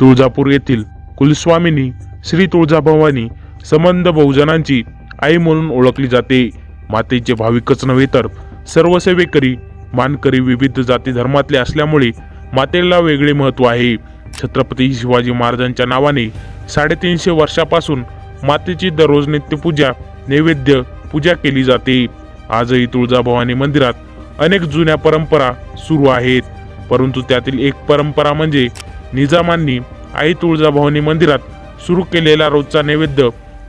तुळजापूर येथील कुलस्वामिनी श्री तुळजाभवानी संबंध बहुजनांची आई म्हणून ओळखली जाते. मातेचे भाविकच नव्हे तर सर्व सेवेकरी मानकरी विविध जाती धर्मातले असल्यामुळे मातेला वेगळे महत्त्व आहे. छत्रपती शिवाजी महाराजांच्या नावाने साडेतीनशे वर्षापासून मातेची दररोज नित्यपूजा नैवेद्य पूजा केली जाते. आजही तुळजाभवानी मंदिरात अनेक जुन्या परंपरा सुरू आहेत. परंतु त्यातील एक परंपरा म्हणजे निजामांनी आई तुळजाभवानी मंदिरात सुरू केलेला रोजचा नैवेद्य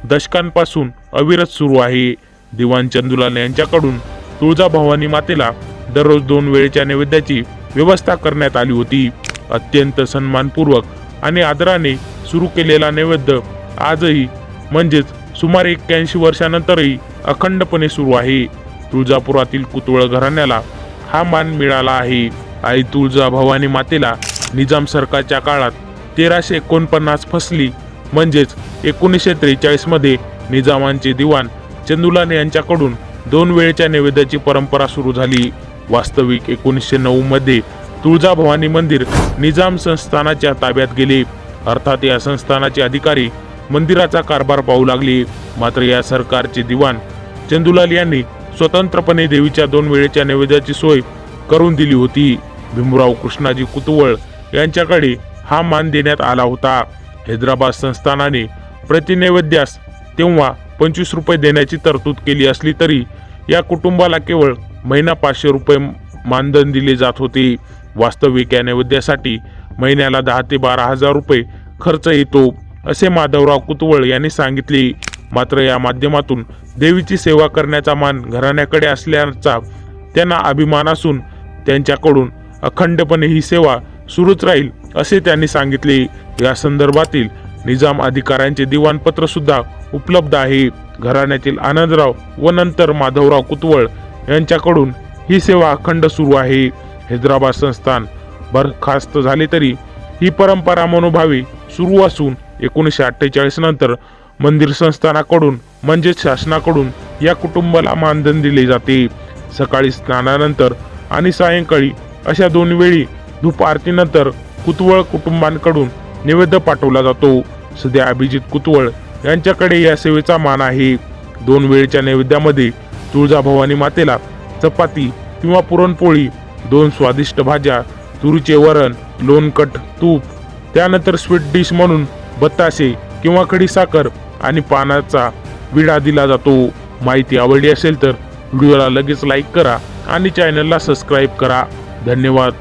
दशकांपासून अविरत सुरू आहे. दिवान चंदुलाल यांच्याकडून तुळजाभवानी मातेला दररोज दोन वेळेच्या नैवेद्याची व्यवस्था करण्यात आली होती. अत्यंत सन्मानपूर्वक आणि आदराने सुरू केलेला नैवेद्य आजही म्हणजेच सुमारे एक्क्याऐंशी वर्षानंतरही अखंडपणे सुरू आहे. तुळजापुरातील कुतुळ घराण्याला हा मान मिळाला आहे. आई तुळजाभवानी मातेला निजाम सरकारच्या काळात तेराशे एकोणपन्नास फसली. म्हणजेच एकोणीसशे त्रेचाळीसमध्ये निजामांचे दिवाण चंदुलाल यांच्याकडून दोन वेळच्या नैवेद्याची परंपरा सुरू झाली. वास्तविक एकोणीसशे नऊमध्ये तुळजाभवानी मंदिर निजाम संस्थानाच्या ताब्यात गेले. अर्थात या संस्थानाचे अधिकारी मंदिराचा कारभार पाहू लागले. मात्र या सरकारचे दिवाण चंदुलाल यांनी स्वतंत्रपणे देवीच्या दोन वेळेच्या नैवेद्याची सोय करून दिली होती. भीमराव कृष्णाजी कुतवळ यांच्याकडे हा मान देण्यात आला होता. हैदराबाद संस्थानाने प्रतिनैवेद्यास तेव्हा पंचवीस रुपये देण्याची तरतूद केली असली तरी या कुटुंबाला केवळ महिना पाचशे रुपये मानधन दिले जात होते. वास्तविक या नैवेद्यासाठी महिन्याला दहा ते बारा हजार रुपये खर्च येतो असे माधवराव कुतवळ यांनी सांगितले. मात्र या माध्यमातून देवीची सेवा करण्याचा मान घराण्याकडे असल्याचा त्यांना अभिमान असून त्यांच्याकडून अखंडपणे ही सेवा सुरूच राहील असे त्यांनी सांगितले. या संदर्भातील निजाम अधिकाऱ्यांचे दिवाणपत्र सुद्धा उपलब्ध आहे. घराण्यातील आनंदराव व नंतर माधवराव कुतवळ यांच्याकडून ही सेवा अखंड सुरू आहे. हैदराबाद संस्थान बरखास्त झाले तरी ही परंपरा मनोभावी सुरू असून एकोणीसशे अठ्ठेचाळीस नंतर मंदिर संस्थानाकडून म्हणजेच शासनाकडून या कुटुंबाला मानधन दिले जाते. सकाळी स्नानानंतर आणि सायंकाळी अशा दोन वेळी धूप आरतीनंतर कुतवळ कुटुंबांकडून नैवेद्य पाठवला जातो. सध्या अभिजित कुतवळ यांच्याकडे या सेवेचा मान आहे. दोन वेळच्या नैवेद्यामध्ये तुळजाभवानी मातेला चपाती किंवा पुरणपोळी दोन स्वादिष्ट भाज्या तुरीचे वरण लोणकट तूप त्यानंतर स्वीट डिश म्हणून बत्ताशे किंवा खडी साखर आणि पानाचा विडा दिला जातो. माहिती आवडली असेल तर व्हिडिओला लगेच लाईक करा आणि चॅनलला सबस्क्राईब करा. धन्यवाद.